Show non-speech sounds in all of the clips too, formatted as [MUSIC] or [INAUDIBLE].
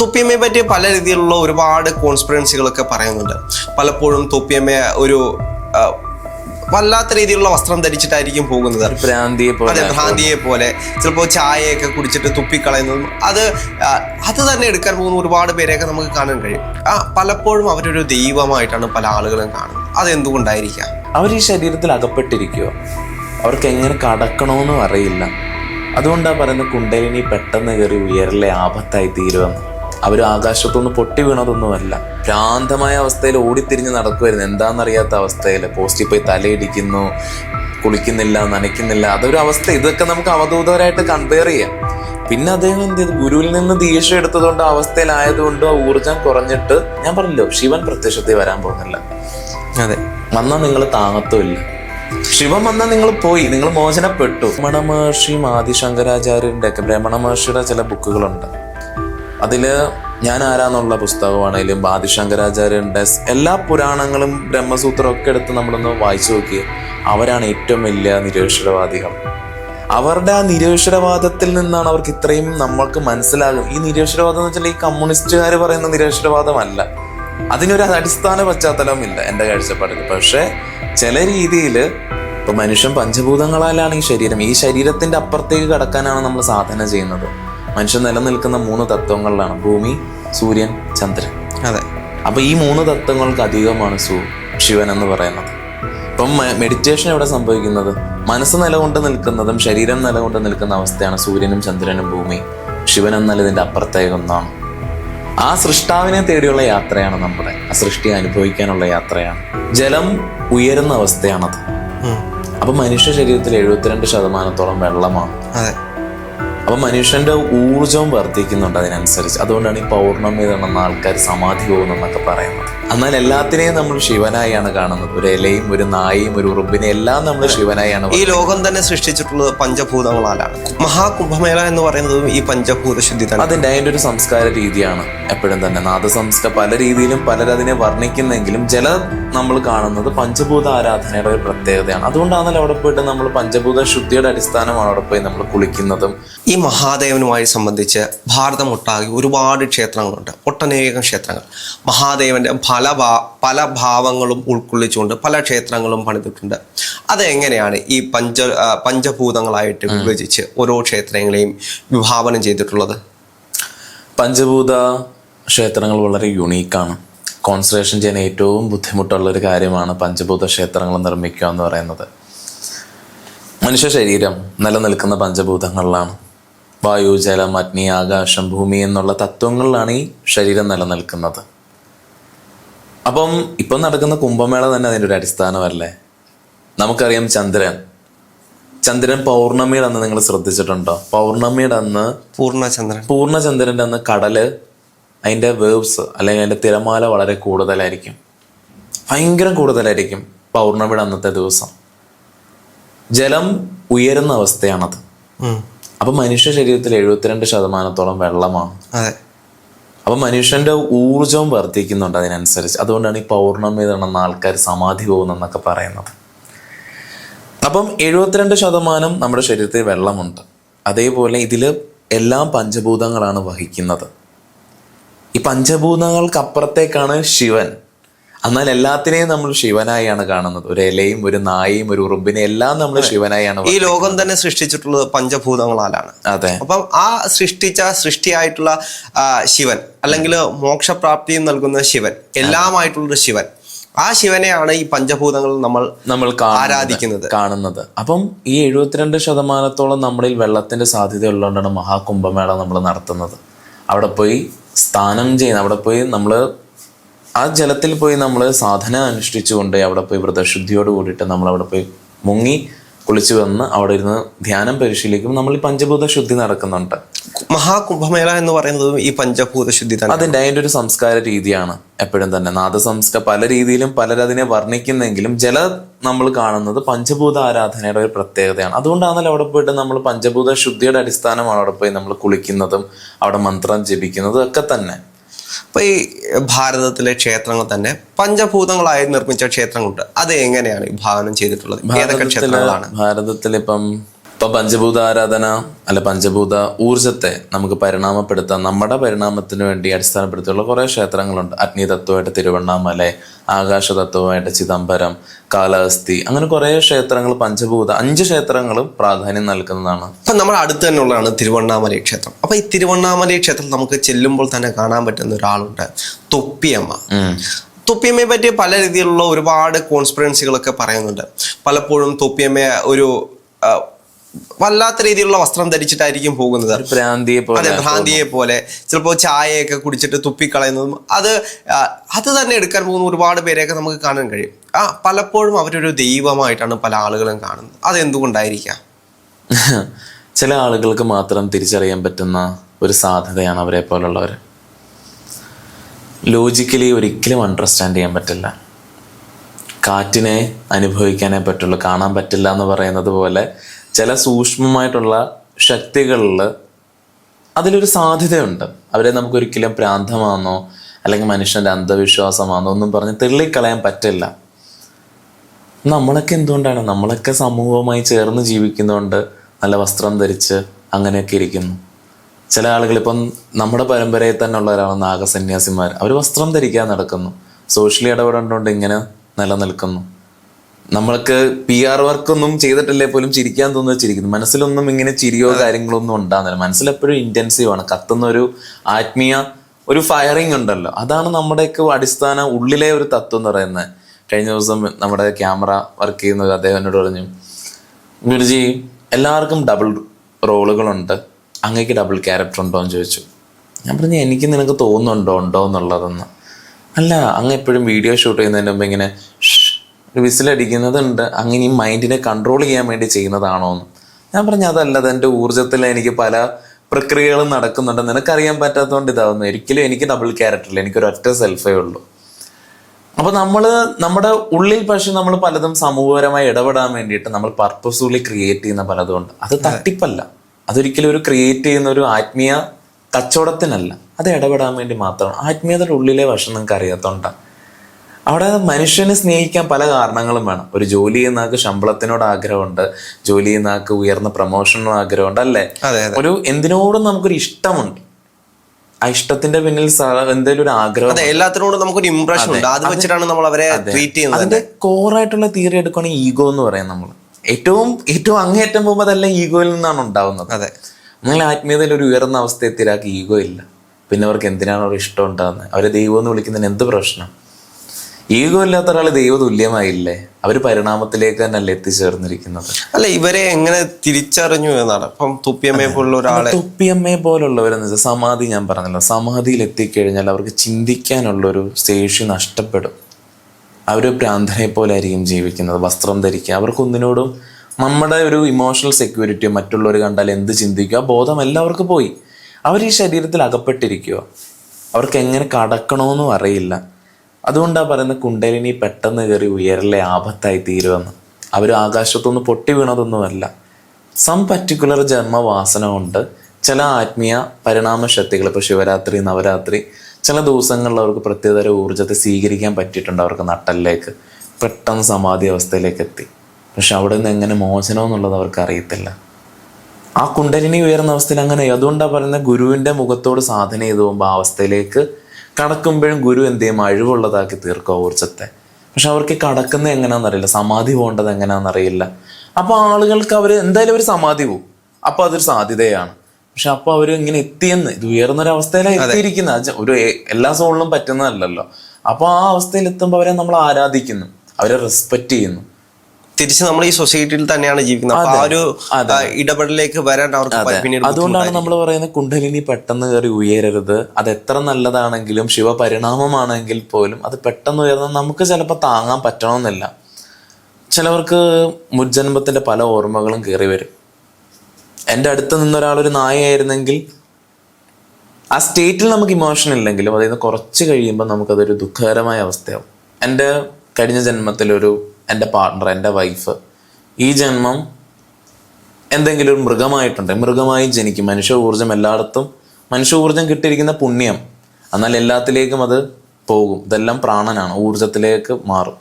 തൊപ്പിയമ്മയെ പറ്റി പല രീതിയിലുള്ള ഒരുപാട് കോൺസ്പിറൻസികളൊക്കെ പറയുന്നുണ്ട്. പലപ്പോഴും തൊപ്പിയമ്മ ഒരു വല്ലാത്ത രീതിയിലുള്ള വസ്ത്രം ധരിച്ചിട്ടായിരിക്കും പോകുന്നത്. അതെ ഭ്രാന്തിയെ പോലെ. ചിലപ്പോൾ ചായയൊക്കെ കുടിച്ചിട്ട് തുപ്പിക്കളയുന്നതും അത് അത് തന്നെ എടുക്കാൻ പോകുന്ന ഒരുപാട് പേരെയൊക്കെ നമുക്ക് കാണാൻ കഴിയും. ആ പലപ്പോഴും അവരൊരു ദൈവമായിട്ടാണ് പല ആളുകളും കാണുന്നത്. അതെന്തുകൊണ്ടായിരിക്കാം? അവർ ഈ ശരീരത്തിൽ അകപ്പെട്ടിരിക്കുക അവർക്ക് എങ്ങനെ കടക്കണമെന്നും അറിയില്ല. അതുകൊണ്ടാണ് പറയുന്നത് കുണ്ടലിനി പെട്ടെന്ന് കയറി ഉയരലെ ആപത്തായി തീരുമെന്ന്. അവർ ആകാശത്തുനിന്ന് പൊട്ടി വീണതൊന്നുമല്ല. ഭ്രാന്തമായ അവസ്ഥയിൽ ഓടിത്തിരിഞ്ഞ് നടക്കുമായിരുന്നു എന്താണെന്നറിയാത്ത അവസ്ഥയിൽ. പോസ്റ്റിൽ പോയി തലയിടിക്കുന്നു കുളിക്കുന്നില്ല നനയ്ക്കുന്നില്ല. അതൊരു അവസ്ഥ. ഇതൊക്കെ നമുക്ക് അവധൂതകരായിട്ട് കമ്പയർ ചെയ്യാം. പിന്നെ അദ്ദേഹം എന്ത് ചെയ്തു? ഗുരുവിൽ നിന്ന് ദീക്ഷ എടുത്തതുകൊണ്ട് അവസ്ഥയിലായതുകൊണ്ട് ആ ഊർജം കുറഞ്ഞിട്ട് ഞാൻ പറഞ്ഞല്ലോ ശിവൻ പ്രത്യക്ഷത്തിൽ വരാൻ പോകുന്നില്ല. അതെ. വന്നാൽ നിങ്ങൾ താങ്ങത്തുമില്ല ശിവൻ വന്നാൽ നിങ്ങൾ പോയി. നിങ്ങൾ മോചനപ്പെട്ടു. ബ്രഹ്മണ മഹർഷിയും ആദിശങ്കരാചാര്യന്റെ ഒക്കെ ബ്രഹ്മണ മഹർഷിയുടെ ചില ബുക്കുകളുണ്ട്. അതിൽ ഞാൻ ആരാന്നുള്ള പുസ്തകമാണെങ്കിലും ആദിശങ്കരാചാര്യന്റെ സ് എല്ലാ പുരാണങ്ങളും ബ്രഹ്മസൂത്രം ഒക്കെ എടുത്ത് നമ്മളൊന്ന് വായിച്ചു നോക്കി. അവരാണ് ഏറ്റവും വലിയ നിരീശ്വരവാദികൾ. അവരുടെ ആ നിരീശ്വരവാദത്തിൽ നിന്നാണ് അവർക്ക് ഇത്രയും നമ്മൾക്ക് മനസ്സിലാകും. ഈ നിരീശ്വരവാദം എന്ന് വെച്ചാൽ ഈ കമ്മ്യൂണിസ്റ്റുകാർ പറയുന്ന നിരീശ്വരവാദമല്ല. അതിനൊരു അടിസ്ഥാന പശ്ചാത്തലവുമില്ല എന്റെ കാഴ്ചപ്പാടിൽ പക്ഷേ ചില രീതിയിൽ ഇപ്പൊ മനുഷ്യൻ പഞ്ചഭൂതങ്ങളാലാണ് ഈ ശരീരം. ഈ ശരീരത്തിന്റെ അപ്പുറത്തേക്ക് കടക്കാനാണ് നമ്മൾ സാധന ചെയ്യുന്നത്. മനുഷ്യൻ നിലനിൽക്കുന്ന മൂന്ന് തത്വങ്ങളിലാണ്. ഭൂമി സൂര്യൻ ചന്ദ്രൻ. അതെ. അപ്പൊ ഈ മൂന്ന് തത്വങ്ങൾക്ക് അധികമാണ് സു ശിവൻ എന്ന് പറയുന്നത്. ഇപ്പം മെഡിറ്റേഷൻ എവിടെ സംഭവിക്കുന്നത്? മനസ്സ് നിലകൊണ്ട് നിൽക്കുന്നതും ശരീരം നിലകൊണ്ട് നിൽക്കുന്ന അവസ്ഥയാണ് സൂര്യനും ചന്ദ്രനും ഭൂമി ശിവൻ എന്നാൽ ഇതിന്റെ അപ്പുറത്തേക്ക് ഒന്നാണ്. ആ സൃഷ്ടാവിനെ തേടിയുള്ള യാത്രയാണ് നമ്മുടെ ആ സൃഷ്ടി അനുഭവിക്കാനുള്ള യാത്രയാണ്. ജലം ഉയരുന്ന അവസ്ഥയാണത്. അപ്പൊ മനുഷ്യ ശരീരത്തിൽ എഴുപത്തിരണ്ട് ശതമാനത്തോളം വെള്ളമാണ്. അതെ. അപ്പൊ മനുഷ്യന്റെ ഊർജം വർദ്ധിക്കുന്നുണ്ട് അതിനനുസരിച്ച്. അതുകൊണ്ടാണ് ഈ പൗർണമി തന്നെ ആൾക്കാർ സമാധി പോകുന്നതെന്നൊക്കെ പറയുന്നത്. എന്നാൽ എല്ലാത്തിനെയും നമ്മൾ ശിവനായാണ് കാണുന്നത്. ഒരു ഇലയും ഒരു നായയും ഒരു ഉറുമ്പിനെ എല്ലാം നമ്മൾ ശിവനായാണ് ഈ ലോകം തന്നെ സൃഷ്ടിച്ചിട്ടുള്ളത് പഞ്ചഭൂതങ്ങളാലാണ്. മഹാകുംഭമേള എന്ന് പറയുന്നതും ഈ പഞ്ചഭൂത ശുദ്ധി തന്നെ അതിന്റെ അതിന്റെ ഒരു സംസ്കാര രീതിയാണ് എപ്പോഴും തന്നെ. നാദസംസ്കാര പല രീതിയിലും പലരതിനെ വർണിക്കുന്നെങ്കിലും ചില നമ്മൾ കാണുന്നത് പഞ്ചഭൂത ആരാധനയുടെ ഒരു പ്രത്യേകതയാണ്. അതുകൊണ്ടാണല്ലോ അവിടെ പോയിട്ട് നമ്മൾ പഞ്ചഭൂത ശുദ്ധിയുടെ അടിസ്ഥാനമാണ് അവിടെ പോയി നമ്മൾ കുളിക്കുന്നതും. ഈ മഹാദേവനുമായി സംബന്ധിച്ച് ഭാരതമൊട്ടാകെ ഒരുപാട് ക്ഷേത്രങ്ങളുണ്ട്. ഒട്ടനേകം ക്ഷേത്രങ്ങൾ. മഹാദേവന്റെ പല ഭാ പല ഭാവങ്ങളും ഉൾക്കൊള്ളിച്ചുകൊണ്ട് പല ക്ഷേത്രങ്ങളും പണിതിട്ടുണ്ട്. അതെങ്ങനെയാണ് ഈ പഞ്ച പഞ്ചഭൂതങ്ങളായിട്ട് വിഭജിച്ച് ഓരോ ക്ഷേത്രങ്ങളെയും വിഭാവനം ചെയ്തിട്ടുള്ളത്? പഞ്ചഭൂത ക്ഷേത്രങ്ങൾ വളരെ യുണീക്കാണ്. കോൺസെൻട്രേഷൻ ചെയ്യാൻ ഏറ്റവും ബുദ്ധിമുട്ടുള്ള ഒരു കാര്യമാണ് പഞ്ചഭൂത ക്ഷേത്രങ്ങൾ നിർമ്മിക്കുക എന്ന് പറയുന്നത്. മനുഷ്യ ശരീരം നിലനിൽക്കുന്ന പഞ്ചഭൂതങ്ങളിലാണ്. വായു ജലം അഗ്നി ആകാശം ഭൂമി എന്നുള്ള തത്വങ്ങളിലാണ് ഈ ശരീരം നിലനിൽക്കുന്നത്. അപ്പം ഇപ്പം നടക്കുന്ന കുംഭമേള തന്നെ അതിന്റെ ഒരു അടിസ്ഥാനമല്ലേ? നമുക്കറിയാം ചന്ദ്രൻ. ചന്ദ്രൻ പൗർണമിയുടെ അന്ന് നിങ്ങൾ ശ്രദ്ധിച്ചിട്ടുണ്ടോ? പൗർണമിയുടെ അന്ന് പൂർണചന്ദ്രൻ. പൂർണചന്ദ്രന്റെ അന്ന് കടൽ അതിന്റെ വേവ്സ് അല്ലെങ്കിൽ അതിന്റെ തിരമാല വളരെ കൂടുതലായിരിക്കും. ഭയങ്കര കൂടുതലായിരിക്കും പൗർണമിയുടെ അന്നത്തെ ദിവസം. ജലം ഉയരുന്ന അവസ്ഥയാണത്. അപ്പൊ മനുഷ്യ ശരീരത്തിൽ എഴുപത്തിരണ്ട് ശതമാനത്തോളം വെള്ളമാണ്. അതെ. അപ്പൊ മനുഷ്യന്റെ ഊർജവും വർദ്ധിക്കുന്നുണ്ട് അതിനനുസരിച്ച്. അതുകൊണ്ടാണ് ഈ പൗർണമി നടന്ന ആൾക്കാർ സമാധി പോകുന്നെന്നൊക്കെ പറയുന്നത്. അപ്പം എഴുപത്തിരണ്ട് ശതമാനം നമ്മുടെ ശരീരത്തിൽ വെള്ളമുണ്ട്. അതേപോലെ ഇതിൽ എല്ലാം പഞ്ചഭൂതങ്ങളാണ് വഹിക്കുന്നത്. ഈ പഞ്ചഭൂതങ്ങൾക്കപ്പുറത്തേക്കാണ് ശിവൻ. എന്നാൽ എല്ലാത്തിനെയും നമ്മൾ ശിവനായാണ് കാണുന്നത്. ഒരു ഇലയും ഒരു നായയും ഒരു ഉറുമ്പിനെ എല്ലാം നമ്മൾ ശിവനായാണ് ഈ ലോകം തന്നെ സൃഷ്ടിച്ചിട്ടുള്ളത് പഞ്ചഭൂതങ്ങളാലാണ്. അതെ. അപ്പം ആ സൃഷ്ടിച്ച സൃഷ്ടിയായിട്ടുള്ള ശിവൻ അല്ലെങ്കിൽ മോക്ഷപ്രാപ്തിയും നൽകുന്ന ശിവൻ എല്ലാമായിട്ടുള്ളൊരു ശിവൻ. ആ ശിവനെയാണ് ഈ പഞ്ചഭൂതങ്ങൾ നമ്മൾ നമ്മൾ ആരാധിക്കുന്നത്. കാണുന്നത്. അപ്പം ഈ എഴുപത്തിരണ്ട് ശതമാനത്തോളം നമ്മളിൽ വെള്ളത്തിന്റെ സാധ്യത ഉള്ളതുകൊണ്ടാണ് മഹാകുംഭമേള നമ്മൾ നടത്തുന്നത്. അവിടെ പോയി സ്ഥാനം ചെയ്യുന്ന അവിടെ പോയി നമ്മൾ ആ ജലത്തിൽ പോയി നമ്മൾ സാധന അനുഷ്ഠിച്ചുകൊണ്ട് അവിടെ പോയി വ്രതശുദ്ധിയോട് കൂടിയിട്ട് നമ്മൾ അവിടെ പോയി മുങ്ങി കുളിച്ചു വന്ന് അവിടെ ഇരുന്ന് ധ്യാനം പരിശീലിക്കും നമ്മൾ ഈ പഞ്ചഭൂത ശുദ്ധി നടക്കുന്നുണ്ട്. മഹാകുംഭമേള എന്ന് പറയുന്നതും ഈ പഞ്ചഭൂത ശുദ്ധി തന്നെ അതിന്റെ അതിന്റെ ഒരു സംസ്കാര രീതിയാണ് എപ്പോഴും തന്നെ. നാദസംസ്കാര പല രീതിയിലും പലരതിനെ വർണിക്കുന്നെങ്കിലും ജല നമ്മൾ കാണുന്നത് പഞ്ചഭൂത ആരാധനയുടെ ഒരു പ്രത്യേകതയാണ്. അതുകൊണ്ടാണല്ലോ അവിടെ പോയിട്ട് നമ്മൾ പഞ്ചഭൂത ശുദ്ധിയുടെ അടിസ്ഥാനമാണ് അവിടെ പോയി നമ്മൾ കുളിക്കുന്നതും അവിടെ മന്ത്രം ജപിക്കുന്നതും ഒക്കെ തന്നെ. അപ്പൊ ഈ ഭാരതത്തിലെ ക്ഷേത്രങ്ങൾ തന്നെ പഞ്ചഭൂതങ്ങളായി നിർമ്മിച്ച ക്ഷേത്രങ്ങളുണ്ട്. അത് എങ്ങനെയാണ് വിഭാവനം ചെയ്തിട്ടുള്ളത്? ഏതൊക്കെ ക്ഷേത്രങ്ങളാണ്? ഭാരതത്തിൽ ഇപ്പം പഞ്ചഭൂത ആരാധന അല്ല പഞ്ചഭൂത ഊർജത്തെ നമുക്ക് പരിണാമപ്പെടുത്താൻ നമ്മുടെ പരിണാമത്തിന് വേണ്ടി അടിസ്ഥാനപ്പെടുത്തിയുള്ള കുറേ ക്ഷേത്രങ്ങളുണ്ട്. അഗ്നി തത്വമായിട്ട് തിരുവണ്ണാമല ആകാശ തത്വമായിട്ട് ചിദംബരം കാലഹസ്തി അങ്ങനെ കുറേ ക്ഷേത്രങ്ങൾ പഞ്ചഭൂത അഞ്ച് ക്ഷേത്രങ്ങളും പ്രാധാന്യം നൽകുന്നതാണ്. അപ്പൊ നമ്മൾ അടുത്ത് തന്നെ ഉള്ളതാണ് തിരുവണ്ണാമല ക്ഷേത്രം. അപ്പൊ ഈ തിരുവണ്ണാമല ക്ഷേത്രം നമുക്ക് ചെല്ലുമ്പോൾ തന്നെ കാണാൻ പറ്റുന്ന ഒരാളുണ്ട് തൊപ്പിയമ്മ. തൊപ്പിയമ്മയെ പറ്റി പല രീതിയിലുള്ള ഒരുപാട് കോൺസ്പിറൻസികളൊക്കെ പറയുന്നുണ്ട്. പലപ്പോഴും തൊപ്പിയമ്മയെ ഒരു വല്ലാത്ത രീതിയിലുള്ള വസ്ത്രം ധരിച്ചിട്ടായിരിക്കും പോകുന്നത്. ഭ്രാന്തിയെ അതെ പോലെ ഭ്രാന്തിയെ പോലെ. ചിലപ്പോൾ ചായയൊക്കെ കുടിച്ചിട്ട് തുപ്പിക്കളയുന്നതും അത് അത് തന്നെ എടുക്കാൻ പോകുന്ന ഒരുപാട് പേരെയൊക്കെ നമുക്ക് കാണാൻ കഴിയും. ആ പലപ്പോഴും അവരൊരു ദൈവമായിട്ടാണ് പല ആളുകളും കാണുന്നത്. അതെന്തുകൊണ്ടായിരിക്കാം? [LAUGHS] ചില ആളുകൾക്ക് മാത്രം തിരിച്ചറിയാൻ പറ്റുന്ന ഒരു സാധ്യതയാണ് അവരെ പോലുള്ളവർ. ലോജിക്കലി ഒരിക്കലും അണ്ടർസ്റ്റാൻഡ് ചെയ്യാൻ പറ്റില്ല. കാറ്റിനെ അനുഭവിക്കാനേ പറ്റുള്ളൂ കാണാൻ പറ്റില്ല എന്ന് പറയുന്നത് പോലെ ചില സൂക്ഷ്മമായിട്ടുള്ള ശക്തികളിൽ അതിലൊരു സാധ്യതയുണ്ട്. അവരെ നമുക്ക് ഒരിക്കലും പ്രാന്തമാണെന്നോ അല്ലെങ്കിൽ മനുഷ്യന്റെ അന്ധവിശ്വാസമാണോ ഒന്നും പറഞ്ഞ് തെള്ളിക്കളയാൻ പറ്റില്ല. നമ്മളൊക്കെ എന്തുകൊണ്ടാണ്? നമ്മളൊക്കെ സമൂഹവുമായി ചേർന്ന് ജീവിക്കുന്നതുകൊണ്ട് നല്ല വസ്ത്രം ധരിച്ച് അങ്ങനെയൊക്കെ ഇരിക്കുന്നു. ചില ആളുകൾ ഇപ്പം നമ്മുടെ പരമ്പരയിൽ തന്നെ ഉള്ളവരാണ് നാഗസന്യാസിമാർ അവർ വസ്ത്രം ധരിക്കാൻ നടക്കുന്നു. സോഷ്യലി ഇടപെടേണ്ടതുകൊണ്ട് ഇങ്ങനെ നിലനിൽക്കുന്നു. നമ്മൾക്ക് പി ആർ വർക്കൊന്നും ചെയ്തിട്ടില്ലേ പോലും ചിരിക്കാൻ തോന്നുന്നത് ചിരിക്കുന്നു. മനസ്സിലൊന്നും ഇങ്ങനെ ചിരിയോ കാര്യങ്ങളോ ഒന്നും ഉണ്ടാകുന്നില്ല. മനസ്സിലെപ്പോഴും ഇന്റൻസീവ് ആണ്. കത്തുന്ന ഒരു ആത്മീയ ഒരു ഫയറിംഗ് ഉണ്ടല്ലോ. അതാണ് നമ്മുടെയൊക്കെ അടിസ്ഥാന ഉള്ളിലെ ഒരു തത്വം എന്ന് പറയുന്നത്. കഴിഞ്ഞ ദിവസം നമ്മുടെ ക്യാമറ വർക്ക് ചെയ്യുന്ന അദ്ദേഹം എന്നോട് പറഞ്ഞു ഗുരുജി എല്ലാവർക്കും ഡബിൾ റോളുകളുണ്ട്. അങ്ങേക്ക് ഡബിൾ ക്യാരക്ടർ ഉണ്ടോ എന്ന് ചോദിച്ചു. ഞാൻ പറഞ്ഞു എനിക്ക് നിനക്ക് തോന്നുന്നുണ്ടോ? ഉണ്ടോ എന്നുള്ളതെന്ന്. അല്ല അങ്ങ് എപ്പോഴും വീഡിയോ ഷൂട്ട് ചെയ്യുന്നതിന് മുമ്പ് ഇങ്ങനെ വിസിലടിക്കുന്നതുണ്ട്. അങ്ങനെ ഈ മൈൻഡിനെ കൺട്രോൾ ചെയ്യാൻ വേണ്ടി ചെയ്യുന്നതാണോ എന്ന്. ഞാൻ പറഞ്ഞു അതല്ല അതെന്റെ ഊർജത്തിൽ എനിക്ക് പല പ്രക്രിയകളും നടക്കുന്നുണ്ട്. നിനക്കറിയാൻ പറ്റാത്തതുകൊണ്ട് ഇതാവുന്നു. ഒരിക്കലും എനിക്ക് ഡബിൾ ക്യാരക്ടറില്ല എനിക്കൊരു ഒറ്റ സെൽഫേ ഉള്ളൂ. അപ്പൊ നമ്മൾ നമ്മുടെ ഉള്ളിൽ പക്ഷെ നമ്മൾ പലതും സമൂഹപരമായി ഇടപെടാൻ വേണ്ടിയിട്ട് നമ്മൾ പർപ്പസ്ഫുള്ളി ക്രിയേറ്റ് ചെയ്യുന്ന പലതും ഉണ്ട് അത്. തട്ടിപ്പല്ല. അതൊരിക്കലും ഒരു ക്രിയേറ്റ് ചെയ്യുന്ന ഒരു ആത്മീയ കച്ചവടത്തിനല്ല. അത് ഇടപെടാൻ വേണ്ടി മാത്രമാണ്. ആത്മീയതയുടെ ഉള്ളിലെ വശം നിങ്ങൾക്ക് അറിയാത്തോണ്ടാണ് അവിടെ മനുഷ്യനെ സ്നേഹിക്കാൻ പല കാരണങ്ങളും വേണം. ഒരു ജോലി ചെയ്യുന്ന ആൾക്ക് ശമ്പളത്തിനോട് ആഗ്രഹമുണ്ട് ജോലി ചെയ്യുന്ന ആൾക്ക് ഉയർന്ന പ്രൊമോഷനോട് ആഗ്രഹമുണ്ട് അല്ലേ? ഒരു എന്തിനോടും നമുക്കൊരു ഇഷ്ടമുണ്ട്. ആ ഇഷ്ടത്തിന്റെ പിന്നിൽ എന്തെങ്കിലും ഒരു ആഗ്രഹം എല്ലാത്തിനോടും നമുക്കൊരു ഇംപ്രഷൻ ഉണ്ട്. അത് വെച്ചിട്ടാണ് നമ്മൾ അവരെ ട്രീറ്റ് ചെയ്യുന്നത് അതിന്റെ കോറായിട്ടുള്ള തിയറി എടുക്കുകയാണെങ്കിൽ ഈഗോ എന്ന് പറയാം നമ്മൾ ഏറ്റവും ഏറ്റവും അങ്ങേറ്റം പോകുമ്പോൾ അതെല്ലാം ഈഗോയിൽ നിന്നാണ് ഉണ്ടാവുന്നത്. അതെ. നിങ്ങൾ ആത്മീയതയിൽ ഒരു ഉയർന്ന അവസ്ഥ എത്തിയാൽ ഈഗോ ഇല്ല. പിന്നെ അവർക്ക് എന്തിനാണ് അവർ ഇഷ്ടം ഉണ്ടാകുന്നത് അവരെ ദൈവം എന്ന് വിളിക്കുന്നതിന് എന്ത് പ്രശ്നം? ഈഗോ ഇല്ലാത്ത ഒരാൾ ദൈവ തുല്യമായില്ലേ അവർ പരിണാമത്തിലേക്ക് തന്നെയല്ലേ എത്തിച്ചേർന്നിരിക്കുന്നത്. അല്ല ഇവരെ എങ്ങനെ തിരിച്ചറിഞ്ഞു എന്നാണ്? ഇപ്പം തുപ്പിയമ്മയെ പോലുള്ള ഒരാളെ തുപ്പിയമ്മയെ പോലുള്ളവരെന്ന് വെച്ചാൽ സമാധി ഞാൻ പറഞ്ഞല്ലോ. സമാധിയിൽ എത്തിക്കഴിഞ്ഞാൽ അവർക്ക് ചിന്തിക്കാനുള്ളൊരു ശേഷി നഷ്ടപ്പെടും. അവർ ഭ്രാന്തനെ പോലെ ആയിരിക്കും ജീവിക്കുന്നത്. വസ്ത്രം ധരിക്കുക. അവർക്കൊന്നിനോടും നമ്മുടെ ഒരു ഇമോഷണൽ സെക്യൂരിറ്റിയോ മറ്റുള്ളവർ കണ്ടാൽ എന്ത് ചിന്തിക്കുക? ബോധം എല്ലാവർക്കും പോയി. അവർ ഈ ശരീരത്തിൽ അകപ്പെട്ടിരിക്കുക അവർക്ക് എങ്ങനെ കടക്കണമെന്നും അറിയില്ല. അതുകൊണ്ടാണ് പറയുന്നത് കുണ്ടലിനി പെട്ടെന്ന് കയറി ഉയരലെ ആപത്തായി തീരുമെന്ന് അവർ ആകാശത്തൊന്ന് പൊട്ടി വീണതൊന്നുമല്ല. സം പർട്ടിക്കുലർ ജന്മവാസന കൊണ്ട് ചില ആത്മീയ പരിണാമ ശക്തികൾ ഇപ്പോൾ ശിവരാത്രി നവരാത്രി ചില ദിവസങ്ങളിൽ അവർക്ക് പ്രത്യേകതര ഊർജത്തെ സ്വീകരിക്കാൻ പറ്റിയിട്ടുണ്ട് അവർക്ക് നട്ടലിലേക്ക് പെട്ടെന്ന് സമാധി അവസ്ഥയിലേക്ക് എത്തി. പക്ഷെ അവിടെ നിന്ന് എങ്ങനെ മോചനം എന്നുള്ളത് അവർക്ക് അറിയത്തില്ല. ആ കുണ്ടലിനി ഉയർന്ന അവസ്ഥയിൽ അങ്ങനെ അതുകൊണ്ടാണ് പറയുന്നത് ഗുരുവിന്റെ മുഖത്തോട് സാധന ചെയ്തു പോകുമ്പോൾ ആ അവസ്ഥയിലേക്ക് കടക്കുമ്പോഴും ഗുരു എന്ത് ചെയ്യും? അഴിവുള്ളതാക്കി തീർക്കുക ഊർജത്തെ. പക്ഷെ അവർക്ക് കടക്കുന്നത് എങ്ങനെയാണെന്നറിയില്ല സമാധി പോകേണ്ടത് എങ്ങനെയാണെന്നറിയില്ല അപ്പോൾ ആളുകൾക്ക് അവർ എന്തായാലും ഒരു സമാധി പോകും അപ്പൊ അതൊരു സാധ്യതയാണ്. പക്ഷെ അപ്പൊ അവർ ഇങ്ങനെ എത്തിയെന്ന് ഇത് ഉയർന്നൊരു അവസ്ഥയിലാണ് എത്തിയിരിക്കുന്നത്. ഒരു എല്ലാ സോണിലും പറ്റുന്നതല്ലല്ലോ. അപ്പൊ ആ അവസ്ഥയിൽ എത്തുമ്പോൾ അവരെ നമ്മൾ ആരാധിക്കുന്നു. അവരെ റെസ്പെക്ട് ചെയ്യുന്നു. തിരിച്ച് നമ്മൾ ഈ സൊസൈറ്റിയിൽ തന്നെയാണ് ജീവിക്കുന്നത്. അപ്പൊ ആ ഒരു ഇടപെടലേക്ക് വരാൻ അവർക്ക് പിന്നീട് അതുകൊണ്ടാണ് നമ്മൾ പറയുന്നത് കുണ്ടലിനി പെട്ടെന്ന് കയറി ഉയരരുത്. അത് എത്ര നല്ലതാണെങ്കിലും ശിവപരിണാമമാണെങ്കിൽ പോലും അത് പെട്ടെന്ന് ഉയർന്നാൽ നമുക്ക് ചിലപ്പോൾ താങ്ങാൻ പറ്റണമെന്നില്ല. ചിലവർക്ക് മുജ്ജന്മത്തിന്റെ പല ഓർമ്മകളും കയറി വരും. എന്റെ അടുത്ത് നിന്നൊരാളൊരു നായയായിരുന്നെങ്കിൽ ആ സ്റ്റേറ്റിൽ നമുക്ക് ഇമോഷൻ ഇല്ലെങ്കിലും അതിൽ നിന്ന് കുറച്ച് കഴിയുമ്പോൾ നമുക്കതൊരു ദുഃഖകരമായ അവസ്ഥയാവും. എന്റെ കഴിഞ്ഞ ജന്മത്തിലൊരു എന്റെ പാർട്ണർ എന്റെ വൈഫ് ഈ ജന്മം എന്തെങ്കിലും ഒരു മൃഗമായിട്ടുണ്ട്. മൃഗമായി ജനിക്കും. മനുഷ്യ ഊർജം എല്ലായിടത്തും മനുഷ്യ ഊർജം കിട്ടിയിരിക്കുന്ന പുണ്യം. എന്നാൽ എല്ലാത്തിലേക്കും അത് പോകും. ഇതെല്ലാം പ്രാണനാണ്. ഊർജത്തിലേക്ക് മാറും.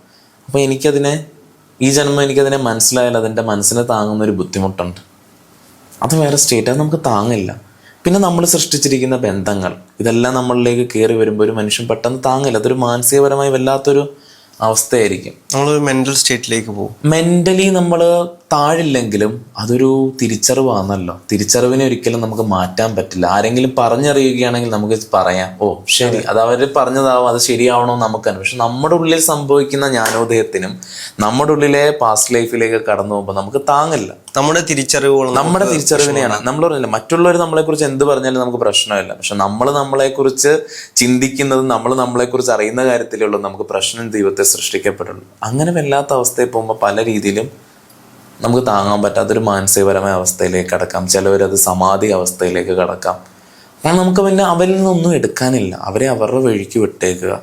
അപ്പോൾ എനിക്കതിനെ ഈ ജന്മം എനിക്കതിനെ മനസ്സിലായാൽ അതിന്റെ മനസ്സിനെ താങ്ങുന്ന ഒരു ബുദ്ധിമുട്ടുണ്ട്. അത് വേറെ സ്റ്റേറ്റ് അത് നമുക്ക് താങ്ങില്ല. പിന്നെ നമ്മൾ സൃഷ്ടിച്ചിരിക്കുന്ന ബന്ധങ്ങൾ ഇതെല്ലാം നമ്മളിലേക്ക് കയറി വരുമ്പോൾ ഒരു മനുഷ്യൻ പെട്ടെന്ന് താങ്ങില്ല. അതൊരു മാനസികപരമായി വല്ലാത്തൊരു അവസ്ഥയായിരിക്കും. നമ്മൾ മെന്റൽ സ്റ്റേറ്റിലേക്ക് പോകും. മെന്റലി നമ്മൾ താഴില്ലെങ്കിലും അതൊരു തിരിച്ചറിവാണല്ലോ. തിരിച്ചറിവിനെ ഒരിക്കലും നമുക്ക് മാറ്റാൻ പറ്റില്ല. ആരെങ്കിലും പറഞ്ഞറിയുകയാണെങ്കിൽ നമുക്ക് പറയാം ഓ ശരി അത്. അവർ പറഞ്ഞതാവും അത് ശരിയാവണോ നമുക്കാണ് പക്ഷെ നമ്മുടെ ഉള്ളിൽ സംഭവിക്കുന്ന ജ്ഞാനോദയത്തിനും നമ്മുടെ ഉള്ളിലെ പാസ്റ്റ് ലൈഫിലേക്ക് കടന്നു പോകുമ്പോൾ നമുക്ക് താങ്ങില്ല. നമ്മുടെ തിരിച്ചറിവുകൾ നമ്മുടെ തിരിച്ചറിവിനെയാണ്. നമ്മൾ പറഞ്ഞില്ല മറ്റുള്ളവർ നമ്മളെക്കുറിച്ച് എന്ത് പറഞ്ഞാലും നമുക്ക് പ്രശ്നമില്ല. പക്ഷെ നമ്മൾ നമ്മളെക്കുറിച്ച് ചിന്തിക്കുന്നത് നമ്മൾ നമ്മളെക്കുറിച്ച് അറിയുന്ന കാര്യത്തിലുള്ള നമുക്ക് പ്രശ്നം ദൈവത്തെ സൃഷ്ടിക്കപ്പെടുള്ളൂ അങ്ങനെ വല്ലാത്ത അവസ്ഥയിൽ പോകുമ്പോൾ പല രീതിയിലും നമുക്ക് താങ്ങാൻ പറ്റാത്തൊരു മാനസികപരമായ അവസ്ഥയിലേക്ക് കടക്കാം. ചിലവരത് സമാധി അവസ്ഥയിലേക്ക് കടക്കാം. കാരണം നമുക്ക് പിന്നെ അവരിൽ നിന്നൊന്നും എടുക്കാനില്ല. അവരെ അവരുടെ വഴിക്ക് വിട്ടേക്കുക.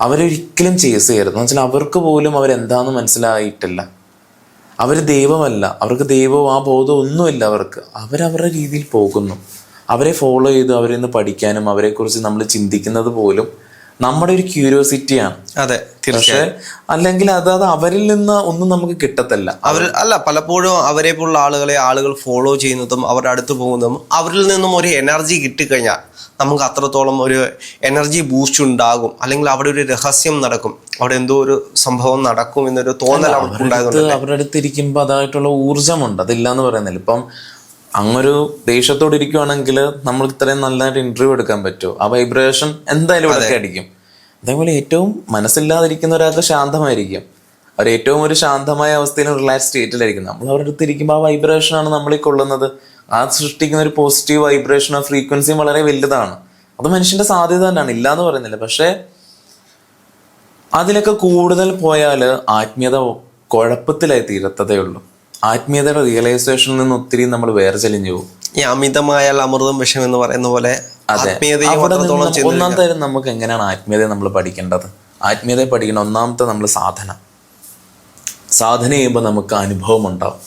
അവരൊരിക്കലും ചേസ് ചെയ്യരുത്. എന്ന് വെച്ചാൽ അവർക്ക് പോലും അവരെന്താണെന്ന് മനസ്സിലായിട്ടില്ല. അവർ ദൈവമല്ല. അവർക്ക് ദൈവവും ആ ബോധവും ഒന്നുമില്ല അവർക്ക്. അവരവരുടെ രീതിയിൽ പോകുന്നു. അവരെ ഫോളോ ചെയ്ത് അവരിൽ നിന്ന് പഠിക്കാനും അവരെക്കുറിച്ച് നമ്മൾ ചിന്തിക്കുന്നത് പോലും നമ്മുടെ ഒരു ക്യൂരിയോസിറ്റിയാണ് അതെ പക്ഷേ അല്ലെങ്കിൽ അത് അത് അവരിൽ നിന്ന് ഒന്നും നമുക്ക് കിട്ടത്തില്ല. അവർ അല്ല പലപ്പോഴും അവരെ പോലുള്ള ആളുകളെ ആളുകൾ ഫോളോ ചെയ്യുന്നതും അവരുടെ അടുത്ത് പോകുന്നതും അവരിൽ നിന്നും ഒരു എനർജി കിട്ടിക്കഴിഞ്ഞാൽ നമുക്ക് അത്രത്തോളം ഒരു എനർജി ബൂസ്റ്റ് ഉണ്ടാകും. അല്ലെങ്കിൽ അവിടെ ഒരു രഹസ്യം നടക്കും. അവിടെ എന്തോ ഒരു സംഭവം നടക്കും എന്നൊരു തോന്നൽ അവർക്ക് അവരുടെ അടുത്ത് ഇരിക്കുമ്പോൾ അതായിട്ടുള്ള ഊർജമുണ്ട്. അതില്ല എന്ന് പറയുന്നില്ല. ഇപ്പം അങ്ങൊരു ദേഷ്യത്തോടെ ഇരിക്കുവാണെങ്കിൽ നമ്മൾ ഇത്രയും നല്ലതായിട്ട് ഇന്റർവ്യൂ എടുക്കാൻ പറ്റുമോ? ആ വൈബ്രേഷൻ എന്തായാലും ഇവിടെയൊക്കെ അടിക്കും. അതേപോലെ ഏറ്റവും മനസ്സില്ലാതിരിക്കുന്ന ഒരാൾക്ക് ശാന്തമായിരിക്കും. അവർ ഏറ്റവും ഒരു ശാന്തമായ അവസ്ഥയിലും റിലാക്സ് സ്റ്റേറ്റിലായിരിക്കും നമ്മൾ അവരുടെ അടുത്ത് ഇരിക്കുമ്പോൾ ആ വൈബ്രേഷനാണ് നമ്മളീ കൊള്ളുന്നത്. ആ സൃഷ്ടിക്കുന്ന ഒരു പോസിറ്റീവ് വൈബ്രേഷനോ ഫ്രീക്വൻസിയും വളരെ വലുതാണ്. അത് മനുഷ്യന്റെ സാധ്യത തന്നെയാണ്. ഇല്ലാന്ന് പറയുന്നില്ല. പക്ഷേ അതിലൊക്കെ കൂടുതൽ പോയാൽ ആത്മീയത കുഴപ്പത്തിലായി തീരത്തതേ ഉള്ളൂ. ആത്മീയതയുടെ റിയലൈസേഷനിൽ നിന്ന് ഒത്തിരി നമ്മൾ വേർചലിഞ്ഞു പോകും. ഈ അമിതമായാൽ അമൃതം വിഷം എന്ന് പറയുന്ന പോലെ ഒന്നാം തരം നമുക്ക് എങ്ങനെയാണ് ആത്മീയതയെ നമ്മൾ പഠിക്കേണ്ടത്? ആത്മീയതയെ പഠിക്കേണ്ട ഒന്നാമത്തെ നമ്മൾ സാധന. സാധന ചെയ്യുമ്പോൾ നമുക്ക് അനുഭവം ഉണ്ടാവും.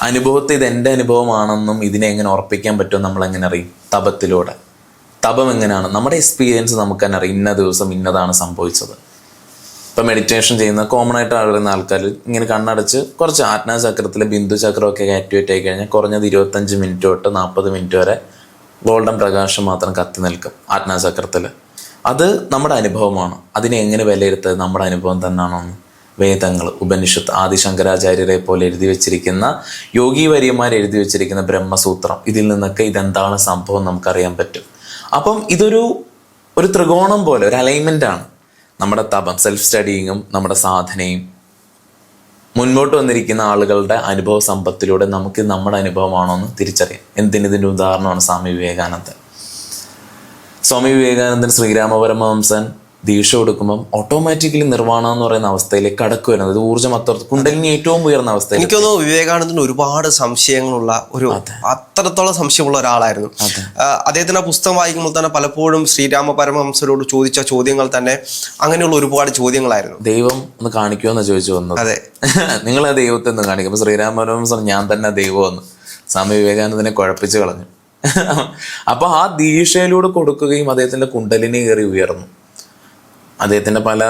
അനുഭവത്തെ ഇത് എന്റെ അനുഭവമാണെന്നും ഇതിനെ എങ്ങനെ ഉറപ്പിക്കാൻ പറ്റും നമ്മൾ എങ്ങനെ അറിയും? തപത്തിലൂടെ. തപം എങ്ങനെയാണ്? നമ്മുടെ എക്സ്പീരിയൻസ് നമുക്ക് തന്നെ അറിയാം. ഇന്ന ദിവസം ഇന്നതാണ് സംഭവിച്ചത്. ഇപ്പം മെഡിറ്റേഷൻ ചെയ്യുന്ന കോമൺ ആയിട്ട് അറിയുന്ന ആൾക്കാർ ഇങ്ങനെ കണ്ണടച്ച് കുറച്ച് ആജ്ഞാചക്രത്തിൽ ബിന്ദു ചക്രമൊക്കെ ആക്ടിവേറ്റ് ആയി കഴിഞ്ഞാൽ കുറഞ്ഞത് ഇരുപത്തഞ്ച് മിനിറ്റ് തൊട്ട് നാൽപ്പത് മിനിറ്റ് വരെ ഗോൾഡൻ പ്രകാശം മാത്രം കത്തി നിൽക്കും ആജ്ഞാചക്രത്തിൽ അത് നമ്മുടെ അനുഭവമാണ്. അതിനെ എങ്ങനെ വിലയിരുത്തുന്നത് നമ്മുടെ അനുഭവം തന്നെയാണെന്ന് വേദങ്ങൾ ഉപനിഷത്ത് ആദിശങ്കരാചാര്യരെ പോലെ എഴുതി വെച്ചിരിക്കുന്ന യോഗി വര്യന്മാർ എഴുതി വെച്ചിരിക്കുന്ന ബ്രഹ്മസൂത്രം. ഇതിൽ നിന്നൊക്കെ ഇതെന്താണ് സംഭവം നമുക്കറിയാൻ പറ്റും. അപ്പം ഇതൊരു ഒരു ത്രികോണം പോലെ ഒരു അലൈൻമെന്റ് ആണ്. നമ്മുടെ തപം സെൽഫ് സ്റ്റഡിയിങ്ങും നമ്മുടെ സാധനയും മുൻപോട്ട് വന്നിരിക്കുന്ന ആളുകളുടെ അനുഭവ സമ്പത്തിലൂടെ നമുക്ക് നമ്മുടെ അനുഭവമാണോ എന്ന് തിരിച്ചറിയാം. എന്തിന് ഇതിന്റെ ഉദാഹരണമാണ് സ്വാമി വിവേകാനന്ദൻ? സ്വാമി വിവേകാനന്ദൻ ശ്രീരാമപരമഹംസൻ ദീക്ഷ കൊടുക്കുമ്പം ഓട്ടോമാറ്റിക്കലി നിർവാണം എന്ന് പറയുന്ന അവസ്ഥയിലേക്ക് കടക്കു വരുന്നത്. ഇത് ഊർജം അത്ര കുണ്ടലിന് ഏറ്റവും ഉയർന്ന അവസ്ഥ എനിക്ക് തോന്നുന്നു വിവേകാനന്ദന് ഒരുപാട് സംശയങ്ങളുള്ള ഒരു അത്രത്തോളം സംശയമുള്ള ഒരാളായിരുന്നു. അദ്ദേഹത്തിന്റെ പുസ്തകം വായിക്കുമ്പോൾ തന്നെ പലപ്പോഴും ശ്രീരാമ പരമഹംസരോട് ചോദിച്ച ചോദ്യങ്ങൾ തന്നെ അങ്ങനെയുള്ള ഒരുപാട് ചോദ്യങ്ങളായിരുന്നു. ദൈവം ഒന്ന് കാണിക്കുമോ എന്ന് ചോദിച്ചു വന്നു അതെ. [LAUGHS] നിങ്ങൾ ആ ദൈവത്തെ ഒന്ന് കാണിക്കും. അപ്പൊ ശ്രീരാമപരമഹംസൻ ഞാൻ തന്നെ ദൈവമെന്ന് സ്വാമി വിവേകാനന്ദനെ കുഴപ്പിച്ചു കളഞ്ഞു. [LAUGHS] അപ്പൊ ആ ദീക്ഷയിലൂടെ കൊടുക്കുകയും അദ്ദേഹത്തിന്റെ കുണ്ടലിനെ കയറി ഉയർന്നു. അദ്ദേഹത്തിന്റെ പല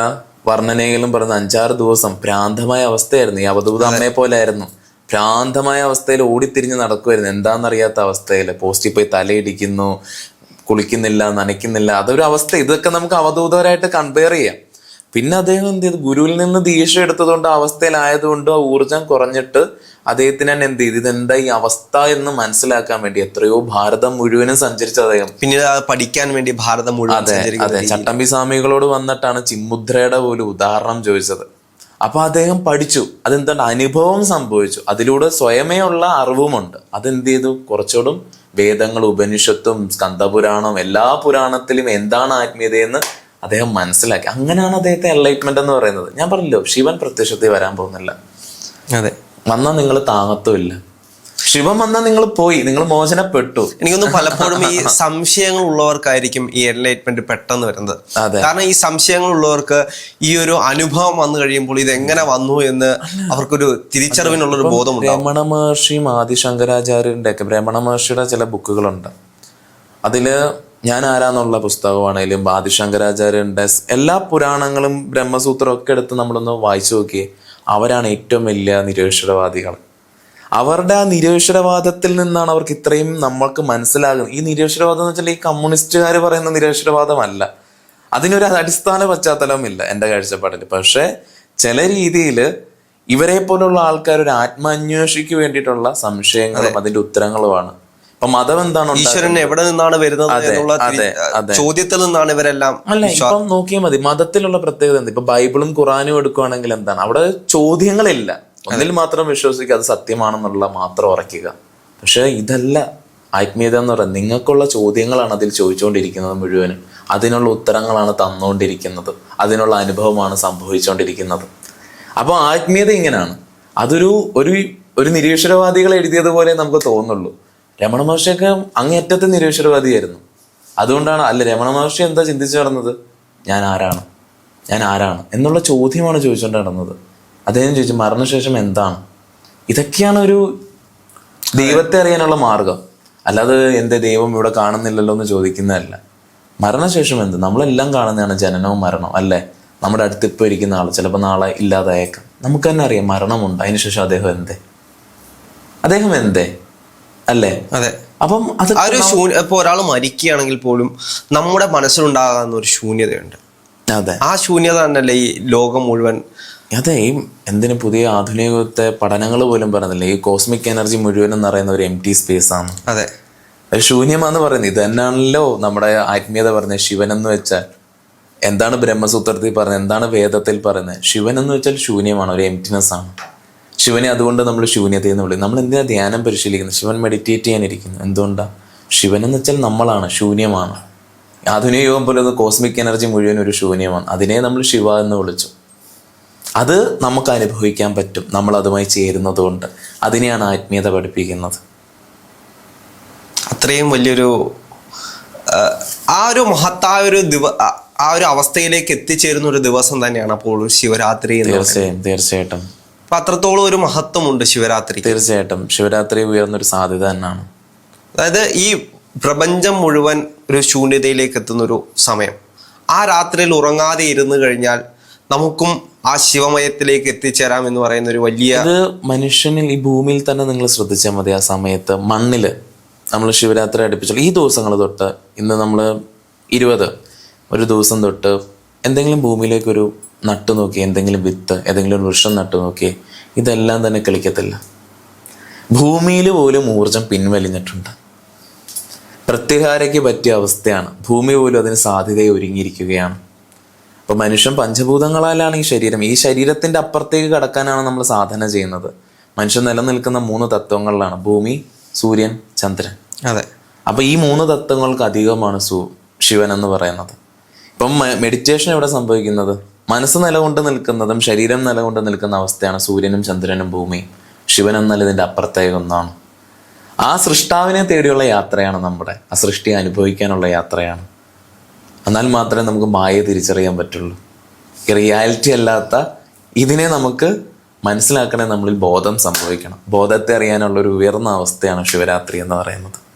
വർണനയിലും പറഞ്ഞ അഞ്ചാറ് ദിവസം ഭ്രാന്തമായ അവസ്ഥയായിരുന്നു. ഈ അവധൂത അമ്മയെ പോലെ ആയിരുന്നു ഭ്രാന്തമായ അവസ്ഥയിൽ ഓടിത്തിരിഞ്ഞ് നടക്കുമായിരുന്നു എന്താണെന്നറിയാത്ത അവസ്ഥയിൽ പോസ്റ്റിൽ പോയി തലയിടിക്കുന്നു കുളിക്കുന്നില്ല നനയ്ക്കുന്നില്ല അതൊരു അവസ്ഥ. ഇതൊക്കെ നമുക്ക് അവധൂതരായിട്ട് കമ്പയർ ചെയ്യാം. പിന്നെ അദ്ദേഹം എന്ത് ചെയ്തു? ഗുരുവിൽ നിന്ന് ദീക്ഷ എടുത്തതുകൊണ്ട് അവസ്ഥയിലായതുകൊണ്ട് ആ ഊർജം കുറഞ്ഞിട്ട് അദ്ദേഹത്തിന് തന്നെ എന്ത് ചെയ്തു? ഇതെന്താ ഈ അവസ്ഥ എന്ന് മനസ്സിലാക്കാൻ വേണ്ടി എത്രയോ ഭാരതം മുഴുവനും സഞ്ചരിച്ച അദ്ദേഹം. പിന്നീട് പഠിക്കാൻ വേണ്ടി ഭാരതം മുഴുവൻ അതെ അതെ. ചട്ടമ്പി സ്വാമികളോട് വന്നിട്ടാണ് ചിമ്മുദ്രയുടെ പോലും ഉദാഹരണം ചോദിച്ചത്. അപ്പൊ അദ്ദേഹം പഠിച്ചു. അതെന്താണ്? അനുഭവം സംഭവിച്ചു. അതിലൂടെ സ്വയമേ ഉള്ള അറിവുമുണ്ട്. അതെന്ത് ചെയ്തു? കുറച്ചുകൂടും വേദങ്ങൾ ഉപനിഷത്തും സ്കന്ദപുരാണം എല്ലാ പുരാണത്തിലും എന്താണ് ആത്മീയതയെന്ന് അദ്ദേഹം മനസ്സിലാക്കി. അങ്ങനെയാണ് അദ്ദേഹത്തെ എൻലൈറ്റ്മെന്റ് എന്ന് പറയുന്നത്. ഞാൻ പറഞ്ഞല്ലോ ശിവൻ പ്രത്യക്ഷത്തിൽ വരാൻ പോകുന്നില്ല. അതെ. വന്നാൽ നിങ്ങൾ താങ്ങത്തുമില്ല. ശിവം വന്നാൽ നിങ്ങൾ പോയി നിങ്ങൾ മോചനപ്പെട്ടു. എനിക്കൊന്നും പലപ്പോഴും ഈ സംശയങ്ങൾ ഉള്ളവർക്കായിരിക്കും ഈ എൻലൈറ്റ്മെന്റ് പെട്ടെന്ന് വരുന്നത്. അതെ. കാരണം ഈ സംശയങ്ങൾ ഉള്ളവർക്ക് ഈ ഒരു അനുഭവം വന്നു കഴിയുമ്പോൾ ഇത് എങ്ങനെ വന്നു എന്ന് അവർക്കൊരു തിരിച്ചറിവിനുള്ളൊരു ബോധം ബ്രഹ്മണ മഹർഷിയും ആദിശങ്കരാചാര്യന്റെ ഒക്കെ ബ്രഹ്മണ മഹർഷിയുടെ ചില ബുക്കുകളുണ്ട്. അതിൽ ഞാൻ ആരാന്നുള്ള പുസ്തകമാണെങ്കിലും ആദിശങ്കരാചാര്യന്റെ സ് എല്ലാ പുരാണങ്ങളും ബ്രഹ്മസൂത്രം ഒക്കെ എടുത്ത് നമ്മളൊന്ന് വായിച്ചു നോക്കി അവരാണ് ഏറ്റവും വലിയ നിരീശ്വരവാദികൾ. അവരുടെ ആ നിരീശ്വരവാദത്തിൽ നിന്നാണ് അവർക്ക് ഇത്രയും നമ്മൾക്ക് മനസ്സിലാകുന്നത്. ഈ നിരീശ്വരവാദം എന്ന് വെച്ചാൽ ഈ കമ്മ്യൂണിസ്റ്റുകാർ പറയുന്ന നിരീശ്വരവാദമല്ല. അതിനൊരു അടിസ്ഥാന പശ്ചാത്തലവുമില്ല എന്റെ കാഴ്ചപ്പാടിൽ. പക്ഷേ ചില രീതിയിൽ ഇവരെ പോലുള്ള ആൾക്കാർ ഒരു ആത്മാന്വേഷിക്ക് വേണ്ടിയിട്ടുള്ള സംശയങ്ങളും അതിന്റെ ഉത്തരങ്ങളുമാണ്. ഇപ്പൊ മതം എന്താണ് ഈശ്വരൻ എവിടെ നിന്നാണ് വരുന്നത് എന്നുള്ള. ചോദ്യത്തിൽ നിന്നാണ് ഇവരെല്ലാം അല്ല ഇപ്പം നോക്കിയാൽ മതി. മതത്തിലുള്ള പ്രത്യേകത എന്താ? ഇപ്പൊ ബൈബിളും ഖുറാനും എടുക്കുകയാണെങ്കിൽ എന്താണ്? അവിടെ ചോദ്യങ്ങളില്ല. ഒന്നിൽ മാത്രം വിശ്വസിക്കുക അത് സത്യമാണെന്നുള്ള മാത്രം ഉറയ്ക്കുക. പക്ഷെ ഇതല്ല ആത്മീയത എന്ന് പറയുന്നത്. നിങ്ങൾക്കുള്ള ചോദ്യങ്ങളാണ് അതിൽ ചോദിച്ചുകൊണ്ടിരിക്കുന്നത് മുഴുവനും. അതിനുള്ള ഉത്തരങ്ങളാണ് തന്നുകൊണ്ടിരിക്കുന്നത്. അതിനുള്ള അനുഭവമാണ് സംഭവിച്ചുകൊണ്ടിരിക്കുന്നത്. അപ്പോൾ ആത്മീയത ഇങ്ങനെയാണ് അതൊരു ഒരു ഒരു നിരീശ്വരവാദികൾ എഴുതിയതുപോലെ നമുക്ക് തോന്നുള്ളൂ രമണ മഹർഷിയൊക്കെ അങ്ങേറ്റത്തെ നിരീശ്വരവാദിയായിരുന്നു. അതുകൊണ്ടാണ് അല്ല രമണ മഹർഷി എന്താ ചിന്തിച്ചു നടന്നത്? ഞാൻ ആരാണ്? ഞാൻ ആരാണ്? എന്നുള്ള ചോദ്യമാണ് ചോദിച്ചുകൊണ്ട് നടന്നത്. അദ്ദേഹം ചോദിച്ചു മരണശേഷം എന്താണ്? ഇതൊക്കെയാണ് ഒരു ദൈവത്തെ അറിയാനുള്ള മാർഗം. അല്ലാതെ എന്റെ ദൈവം ഇവിടെ കാണുന്നില്ലല്ലോ എന്ന് ചോദിക്കുന്നതല്ല. മരണശേഷം എന്ത്? നമ്മളെല്ലാം കാണുന്നതാണ് ജനനവും മരണവും അല്ലേ? നമ്മുടെ അടുത്ത് ഇപ്പോൾ ഇരിക്കുന്ന ആൾ ചിലപ്പോൾ നാളെ ഇല്ലാതായേക്കാം. നമുക്ക് തന്നെ അറിയാം മരണമുണ്ട് അതിനുശേഷം അദ്ദേഹം എന്തേ? അദ്ദേഹം എന്തേ? അല്ലേ? അതെ. അപ്പം അത് ആ ഒരു ശൂന്യ ഇപ്പൊ ഒരാൾ മരിക്കുകയാണെങ്കിൽ പോലും നമ്മുടെ മനസ്സിലുണ്ടാകാവുന്ന ഒരു ശൂന്യതയുണ്ട്. അതെ. ആ ശൂന്യത തന്നെയല്ലേ ഈ ലോകം മുഴുവൻ അതെ ഈ എന്തിനു പുതിയ ആധുനികത്തെ പഠനങ്ങൾ പോലും പറഞ്ഞില്ലേ ഈ കോസ്മിക് എനർജി മുഴുവൻ എന്ന് പറയുന്ന ഒരു എം ടി സ്പേസ് ആണ്. അതെ. ശൂന്യമാന്ന് പറയുന്നത്. ഇത് തന്നെയാണല്ലോ നമ്മുടെ ആത്മീയത പറഞ്ഞ ശിവൻ എന്ന് വെച്ചാൽ എന്താണ് ബ്രഹ്മസൂത്രത്തിൽ പറഞ്ഞത് എന്താണ് വേദത്തിൽ പറയുന്നത്? ശിവൻ എന്ന് വെച്ചാൽ ശൂന്യമാണ് ഒരു എംറ്റിനെസ് ആണ്. ശിവനെ അതുകൊണ്ട് നമ്മൾ ശൂന്യത എന്ന് വിളിക്കും നമ്മൾ എന്തിനാ ധ്യാനം പരിശീലിക്കുന്നത്? ശിവൻ മെഡിറ്റേറ്റ് ചെയ്യാനിരിക്കുന്നു. എന്തുകൊണ്ടാ? ശിവൻ എന്ന് വെച്ചാൽ നമ്മളാണ് ശൂന്യമാണ്. ആധുനിക യുഗം പോലെ ഒന്ന് കോസ്മിക് എനർജി മുഴുവൻ ഒരു ശൂന്യമാണ്. അതിനെ നമ്മൾ ശിവ എന്ന് വിളിച്ചു. അത് നമുക്ക് അനുഭവിക്കാൻ പറ്റും. നമ്മൾ അതുമായി ചേരുന്നത് കൊണ്ട്. അതിനെയാണ് ആത്മീയത പഠിപ്പിക്കുന്നത്. അത്രയും വലിയൊരു ആ, ഒരു മഹത്തായ ഒരു ദിവ ആ- ഒരു അവസ്ഥയിലേക്ക് എത്തിച്ചേരുന്ന ഒരു ദിവസം തന്നെയാണ് അപ്പോൾ ശിവരാത്രി തീർച്ചയായും തീർച്ചയായിട്ടും. അപ്പൊ അത്രത്തോളം ഒരു മഹത്വമുണ്ട് ശിവരാത്രി തീർച്ചയായിട്ടും. ശിവരാത്രി ഉയർന്നൊരു സാധ്യത തന്നെയാണ് അതായത് ഈ പ്രപഞ്ചം മുഴുവൻ ഒരു ശൂന്യതയിലേക്ക് എത്തുന്ന ഒരു സമയം. ആ രാത്രിയിൽ ഉറങ്ങാതെ ഇരുന്ന് കഴിഞ്ഞാൽ നമുക്കും ആ ശിവമയത്തിലേക്ക് എത്തിച്ചേരാം എന്ന് പറയുന്ന ഒരു വലിയ ഇത് മനുഷ്യനിൽ ഈ ഭൂമിയിൽ തന്നെ നിങ്ങൾ ശ്രദ്ധിച്ചാൽ മതി ആ സമയത്ത്. മണ്ണിൽ നമ്മൾ ശിവരാത്രി അടുപ്പിച്ചു ഈ ദിവസങ്ങൾ തൊട്ട് ഇന്ന് നമ്മൾ ഇരുപത്. ഒരു ദിവസം തൊട്ട് എന്തെങ്കിലും ഭൂമിയിലേക്ക് ഒരു നട്ടു നോക്കി എന്തെങ്കിലും വിത്ത് ഏതെങ്കിലും ഒരു വൃക്ഷം നട്ടു നോക്കി ഇതെല്ലാം തന്നെ കളിക്കത്തില്ല. ഭൂമിയിൽ പോലും ഊർജം പിൻവലിഞ്ഞിട്ടുണ്ട്. പ്രത്യഹാരയ്ക്ക് പറ്റിയ അവസ്ഥയാണ്. ഭൂമി പോലും അതിന് സാധ്യതയെ ഒരുങ്ങിയിരിക്കുകയാണ്. അപ്പൊ മനുഷ്യൻ പഞ്ചഭൂതങ്ങളാലാണ് ഈ ശരീരം. ഈ ശരീരത്തിന്റെ അപ്പുറത്തേക്ക് കടക്കാനാണ് നമ്മൾ സാധന ചെയ്യുന്നത്. മനുഷ്യൻ നിലനിൽക്കുന്ന മൂന്ന് തത്വങ്ങളിലാണ്. ഭൂമി സൂര്യൻ ചന്ദ്രൻ. അതെ. അപ്പോൾ ഈ മൂന്ന് തത്വങ്ങൾക്ക് അധികമാണ് സു ശിവൻ എന്ന് പറയുന്നത്. ഇപ്പം മെഡിറ്റേഷൻ എവിടെ സംഭവിക്കുന്നത്? മനസ്സ് നിലകൊണ്ട് നിൽക്കുന്നതും ശരീരം നിലകൊണ്ട് നിൽക്കുന്ന അവസ്ഥയാണ് സൂര്യനും ചന്ദ്രനും ഭൂമി. ശിവൻ എന്നാൽ ഇതിന്റെ ഒന്നാണ്. ആ സൃഷ്ടാവിനെ തേടിയുള്ള യാത്രയാണ് നമ്മുടെ. ആ സൃഷ്ടി അനുഭവിക്കാനുള്ള യാത്രയാണ്. എന്നാൽ മാത്രമേ നമുക്ക് മായയെ തിരിച്ചറിയാൻ പറ്റുള്ളൂ. ഈ റിയാലിറ്റി അല്ലാത്ത ഇതിനെ നമുക്ക് മനസ്സിലാക്കണേ നമ്മളിൽ ബോധം സംഭവിക്കണം. ബോധത്തെ അറിയാനുള്ള ഒരു ഉയർന്ന അവസ്ഥയാണ് ശിവരാത്രി എന്ന് പറയുന്നത്.